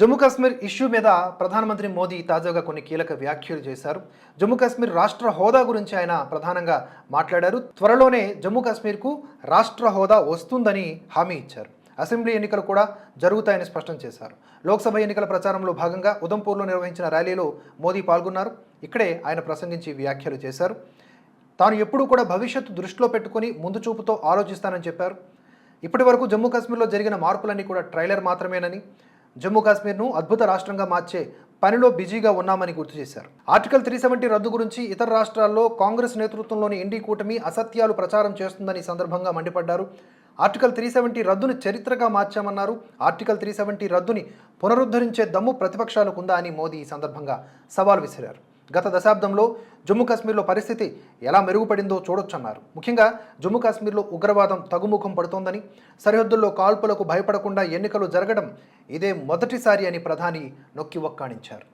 Jammu Kashmir issue మీద ప్రధానమంత్రి మోదీ తాజాగా కొన్ని కీలక వ్యాఖ్యలు చేశారు. జమ్మూ కాశ్మీర్ రాష్ట్ర హోదా గురించి ఆయన ప్రధానంగా మాట్లాడారు. త్వరలోనే జమ్మూ కాశ్మీర్కు రాష్ట్ర హోదా వస్తుందని హామీ ఇచ్చారు. అసెంబ్లీ ఎన్నికలు కూడా జరుగుతాయని స్పష్టం చేశారు. లోక్సభ ఎన్నికల ప్రచారంలో భాగంగా ఉదంపూర్లో నిర్వహించిన ర్యాలీలో మోదీ పాల్గొన్నారు. ఇక్కడే ఆయన ప్రసంగించి వ్యాఖ్యలు చేశారు. తాను ఎప్పుడూ కూడా భవిష్యత్తు దృష్టిలో పెట్టుకుని ముందు చూపుతో ఆలోచిస్తానని చెప్పారు. ఇప్పటి వరకు జమ్మూ కాశ్మీర్లో జరిగిన మార్పులన్నీ కూడా ట్రైలర్ మాత్రమేనని జమ్మూ కాశ్మీర్ను అద్భుత రాష్ట్రంగా మార్చే పనిలో బిజీగా ఉన్నామని గుర్తు చేశారు. ఆర్టికల్ త్రీ సెవెంటీ రద్దు గురించి ఇతర రాష్ట్రాల్లో కాంగ్రెస్ నేతృత్వంలోని ఎన్డీ కూటమి అసత్యాలు ప్రచారం చేస్తుందని సందర్భంగా మండిపడ్డారు. ఆర్టికల్ త్రీ సెవెంటీ రద్దును చరిత్రగా మార్చామన్నారు. ఆర్టికల్ త్రీ సెవెంటీ రద్దుని పునరుద్ధరించే దమ్ము ప్రతిపక్షాలకు ఉందా అని మోదీ ఈ సందర్భంగా సవాల్ విసిరారు. గత దశాబ్దంలో జమ్మూ కాశ్మీర్లో పరిస్థితి ఎలా మెరుగుపడిందో చూడొచ్చన్నారు. ముఖ్యంగా జమ్మూ కాశ్మీర్లో ఉగ్రవాదం తగుముఖం పడుతోందని సరిహద్దుల్లో కాల్పులకు భయపడకుండా ఎన్నికలు జరగడం ఇదే మొదటిసారి అని ప్రధాని నొక్కి ఒక్కాణించారు.